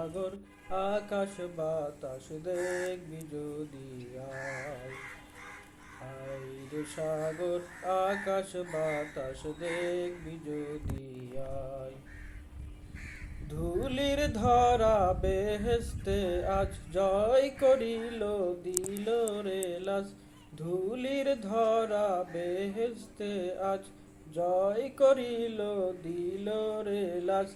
সাগর, আকাশ, বাতাস দেখবি যদি আয়। সাগর, আকাশ, বাতাস দেখবি যদি আয়। ধুলির ধরা বেহেস্তে আজ জয় করিল, দিল রে লাস ধুলির ধরা বেহেস্তে আজ জয় করিল, দিল রে লাস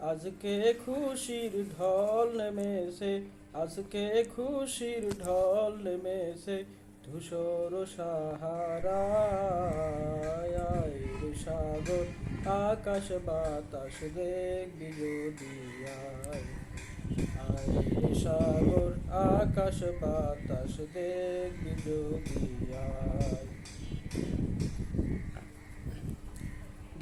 আজকে খুশির ঢল নেমেছে, আজকে খুশির ঢল নেমেছে, ধূসর সাহারায়। রে সাগর, আকাশ বাতাস দেখবি যদি আয়। সাগর, আকাশ বাতাস দেখবি যদি আয়।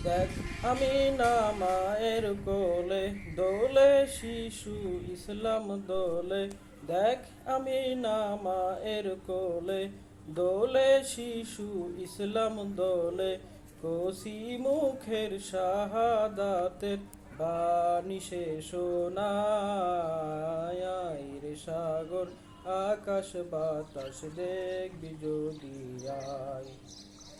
দেখ, আমি না মায়ের কোলে, দোলে শিশু ইসলাম দোলে। দেখ, আমি না মায়ের কোলে, দোলে শিশু ইসলাম দোলে। কসি মুখের শাহাদাতের সে শোনায়। রে সাগর, আকাশ বাতাস দেখবি যদি আয়।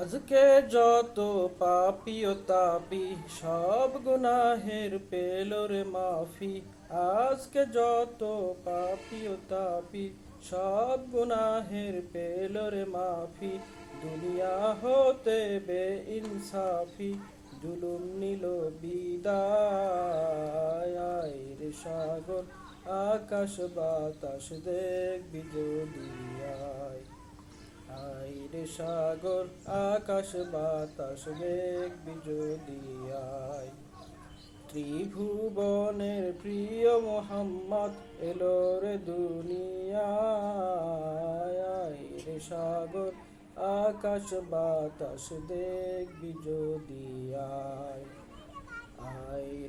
আজকে যত পাপি ও তাপি, সব গুনাহের পেল রে মাফি। আজকে যত পাপি ও তাপি, সব গুনাহের পেল রে মাফি। দুনিয়া হতে বে ইনসাফি জুলুম নিল বিদায়। সাগর, আকাশ বাতাস দেখবি যদি সাগর, আকাশ, বাতাস দেখবি যদি ত্রিভুবনের প্রিয় মোহাম্মদ এলো রে দুনিয়ায়। রে সাগর, আকাশ, বাতাস দেখবি যদি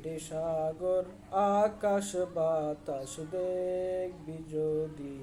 রে সাগর, আকাশ, বাতাস দেখবি যদি